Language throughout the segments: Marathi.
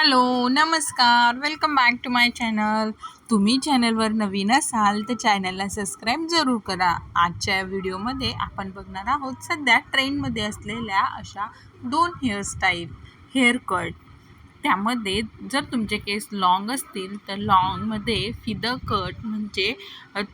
हॅलो नमस्कार. Welcome back to my channel तुम्ही चॅनलवर नवीन असाल तर चॅनलला सबस्क्राईब जरूर करा. आजच्या व्हिडिओमध्ये आपण बघणार आहोत सध्या ट्रेंडमध्ये असलेल्या अशा दोन हेअरस्टाईल हेअर कट त्यामध्ये जर तुमचे केस लाँग असतील तर लाँगमध्ये फिदर कट म्हणजे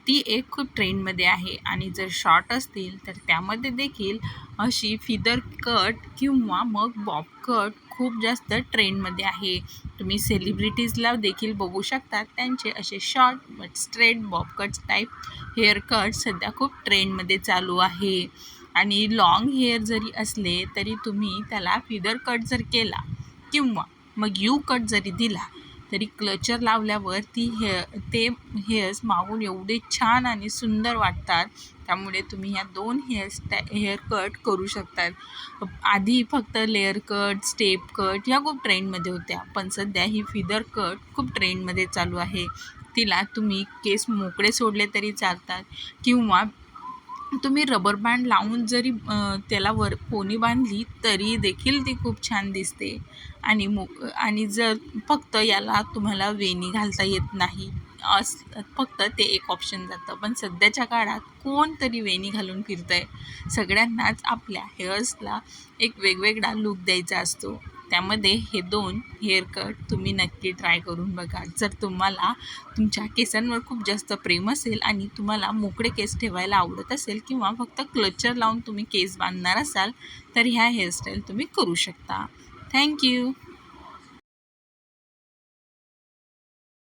ती एक खूप ट्रेंडमध्ये आहे. आणि जर शॉर्ट असतील तर त्यामध्ये देखील अशी फिदर कट किंवा मग बॉब कट खूप जास्त ट्रेंडमध्ये आहे. तुम्ही सेलिब्रिटीजला देखील बघू शकता त्यांचे असे short but straight bob cuts type hair cut सध्या खूप ट्रेंडमध्ये चालू आहे. आणि लाँग हेअर जरी असले तरी तुम्ही त्याला फिदर कट जर केला किंवा मग यू कट जरी दिला तरी क्लचर लावल्यावर ती हेअ ते हेअर्स मागून एवढे छान आणि सुंदर वाटतात. त्यामुळे तुम्ही ह्या दोन हेअर्स हेअर कट करू शकतात आधी फक्त लेअर कट स्टेप कट ह्या खूप ट्रेंडमध्ये होत्या. पण सध्या ही फिदर कट खूप ट्रेंडमध्ये चालू आहे. तिला तुम्ही केस मोकळे सोडले तरी चालतात. किंवा तुम्ही रबर बँड लावून जरी त्याला वर पोनी बांधली तरी देखील ती खूप छान दिसते. आणि मो आणि जर फक्त याला तुम्हाला वेणी घालता येत नाही अस फक्त ते एक ऑप्शन जातं. पण सध्याच्या काळात कोणतरी वेणी घालून फिरतं आहे सगळ्यांनाच आपल्या हेअर्सला एक वेगवेगळा लूक द्यायचा असतो. त्यामध्ये हे दोन हेअरकट तुम्ही नक्की ट्राय करून बघा. जर तुम्हाला तुमच्या केसांवर खूप जास्त प्रेम असेल आणि तुम्हाला मोकळे केस ठेवायला आवडत असेल किंवा फक्त क्लचर लावून तुम्ही केस बांधणार असाल तर ह्या हेअरस्टाईल तुम्ही करू शकता. थँक्यू